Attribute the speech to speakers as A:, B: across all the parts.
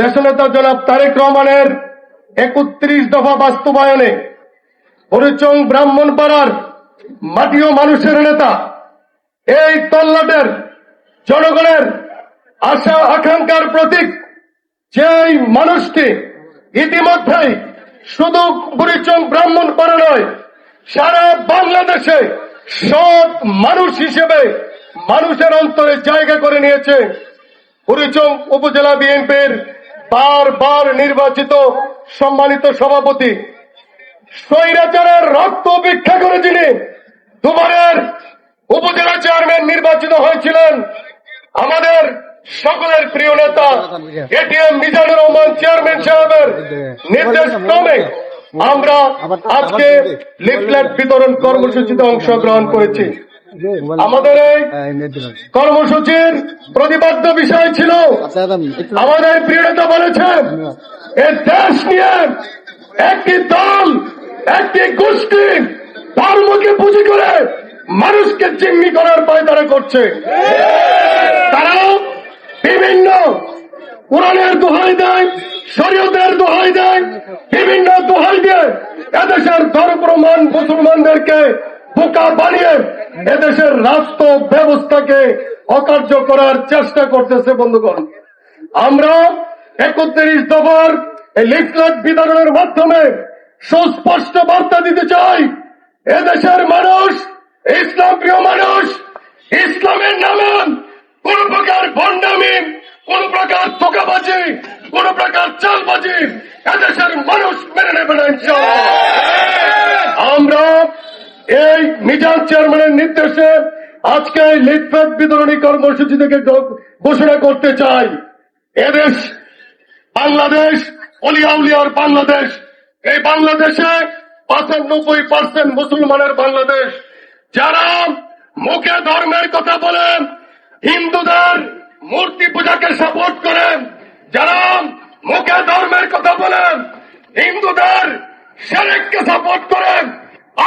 A: দেশনেতা জনাব তারেক রহমানের একত্রিশ দফা বাস্তবায়নে হরিচং ব্রাহ্মণপাড়ার মাটি ও মানুষের নেতা। এই তল্লাটের জনগণের আশা আকাঙ্ক্ষার প্রতীক যেই মানুষটি ইতিমধ্যেই শুধু বুড়িচং ব্রাহ্মণ পাড়া নয়, সারা বাংলাদেশে সৎ মানুষ হিসেবে মানুষের অন্তরে জায়গা করে নিয়েছে। বুড়িচং উপজেলা বিএনপির বারবার নির্বাচিত সম্মানিত সভাপতি, স্বৈরাচারের রক্ত ভিক্ষা করে যিনি দুবারের উপজেলা চেয়ারম্যান নির্বাচিত হয়েছিলেন, আমাদের সকলের প্রিয় নেতা এটিএম মিজানুর রহমান, চেয়ারম্যান সাহেবের নির্দেশ ক্রমে আমরা আজকে লিফলেট বিতরণ কর্মসূচিতে অংশগ্রহণ করেছি। আমাদের এই কর্মসূচির প্রতিপাদ্য বিষয় ছিল, আমাদের প্রিয় নেতা এ দেশ নিয়ে একটি দল, একটি গোষ্ঠী ধর্মকে পুঁজি করে মানুষকে চিহ্নি করার পায়তারা করছে। তারা বিভিন্ন কোরআনের দোহাই দেয়, শরীয়তের দোহাই দেয়, বিভিন্ন দোহাই দিয়ে এদেশের ধর্মপ্রমাণ মুসলমানদেরকে বোকা বানিয়ে এদেশের রাষ্ট্র ব্যবস্থাকে অকার্য করার চেষ্টা করতেছে বন্ধুগণ। আমরা একত্রিশ দফার এই লিফলেট বিতরণের মাধ্যমে সুস্পষ্ট বার্তা দিতে চাই। এদেশের মানুষ, ইসলাম প্রিয় মানুষ, ইসলামের নামে কোন প্রকার ভণ্ডামি, কোন প্রকার ধোকাবাজি, কোন প্রকার চালবাজি এদেশের মানুষ মেনে নেবে না আমরা এই মিজান চেয়ারম্যানের নির্দেশে আজকে লিফলেট বিতরণী কর্মসূচি থেকে ঘোষণা করতে চাই। এদেশ বাংলাদেশ অলিয়া উলিয়ার বাংলাদেশ। এই বাংলাদেশে পঁচানব্বই পার্সেন্ট মুসলমানের বাংলাদেশ। যারা মুখে ধর্মের কথা বলেন হিন্দুদের মূর্তি পূজাকে সাপোর্ট করেন যারা মুখে ধর্মের কথা বলেন হিন্দুদের সেরেককে সাপোর্ট করেন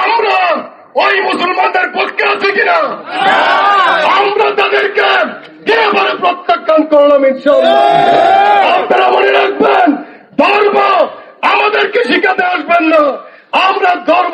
A: আমরা ওই মুসলমানদের পক্ষে আছি কিনা? আমরা তাদেরকে প্রত্যাখ্যান করলাম ইনশাআল্লাহ আপনারা মনে রাখবেন ধর্ম আমাদেরকে শিখাতে আসবেন না আমরা ধর্ম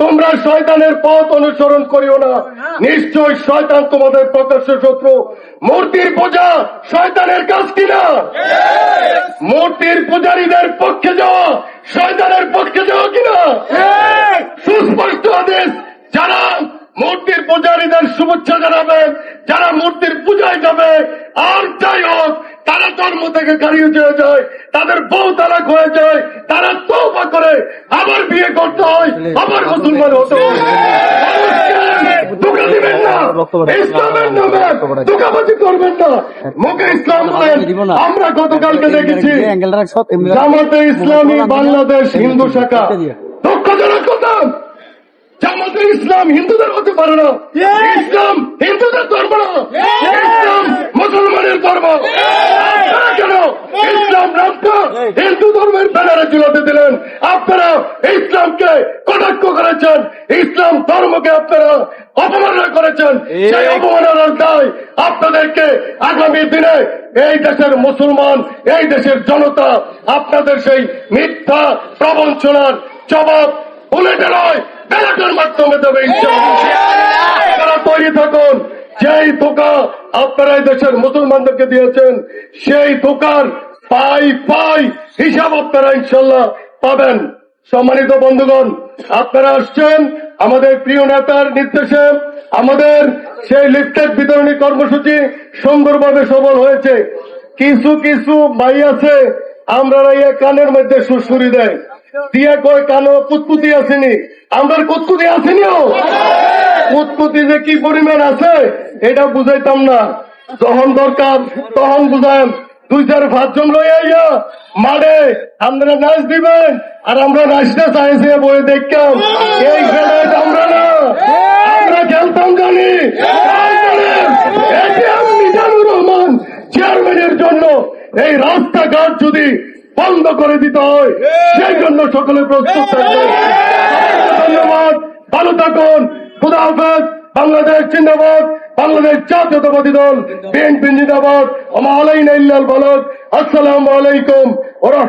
A: তোমরা শয়তানের পথ অনুসরণ করিও না। নিশ্চয় শয়তান তোমাদের প্রকাশ্য শত্রু মূর্তির পূজা শয়তানের কাজ কিনা? মূর্তির পূজারীদের পক্ষে যাওয়া শয়তানের পক্ষে যাওয়া কিনা? সুস্পষ্ট আদেশ, যারা মূর্তির পূজারীদের শুভেচ্ছা জানাবে, যারা মূর্তির পূজায় যাবে, আর যাই হোক তারা ধর্ম থেকে দাঁড়িয়ে চলে যায় তাদের বউ তালাক হয়ে যায় তারা তৌবা করে আবার বিয়ে করতে হয় আবার মুসলমান হতে হয়। দিবেন না ইসলামের নামে ধোঁকাবাজি করবেন না। মুখে ইসলাম বলেন আমরা গতকালকে দেখেছি জামাতে ইসলামী বাংলাদেশ হিন্দু শাখা। দুঃখজনক কথা। জামাতে ইসলাম হিন্দুদের হতে পারে না। ইসলাম হিন্দুদের ধর্ম না। ইসলাম মুসলমানের ধর্ম। কেন ইসলাম নামটা হিন্দু ধর্মের ব্যানারে ঝুলাতে দিলেন? আপনারা ইসলামকে কটাক্ষ করেছেন ইসলাম ধর্মকে আপনারা অপমাননা করেছেন। সেই অপমাননার দায় আপনাদেরকে আগামী দিনে এই দেশের মুসলমান এই দেশের জনতা আপনাদের সেই মিথ্যা প্রবঞ্চনার জবাব বুলেটে নয় ব্যালটের মাধ্যমে দেবে ইনশাআল্লাহ। যেই ধোকা আপনারা দেশের মুসলমানদেরকে দিয়েছেন, সেই ধোকার পাই পাই হিসাব আপনারা ইনশাল্লাহ পাবেন। সম্মানিত বন্ধুগণ, আপনারা আসছেন আমাদের প্রিয় নেতার নির্দেশে। আমাদের সেই লিফটেড বিতরণী কর্মসূচি সুন্দরভাবে সফল হয়েছে। কিছু কিছু ভাই আছে আমরা কানের মধ্যে সুরসুরি দেয়। দিয়ে কয়, কানো কুতকুতি আসেনি? আমার কুতকুতি আসেনিও! কুতকুতি যে কি পরিমাণ আছে এটা বুঝাইতাম না। যখন দরকার তখন বুঝাম দুই চার পাঁচজন লই আইয়া মারে আপনারা নাচ দিবেন আর আমরা নাচতে চাইছে বই দেখতাম। এই খেলায় আমরা না। আমরা খেলতাম জানি। তাই জানেন, এই যে আমি মিজানুর এই রাস্তাঘাট যদি বন্ধ করে দিতে হয় সেই জন্য সকলে প্রস্তুত থাকবে। ধন্যবাদ। ভালো থাকুন। খুদা হাফেজ বাংলাদেশ জিন্দাবাদ বাংলাদেশ জাতীয়তাবাদী দল বিএনপি জিন্দাবাদ আমার আলাইন ইল্লাল আলাইকুম ওয়া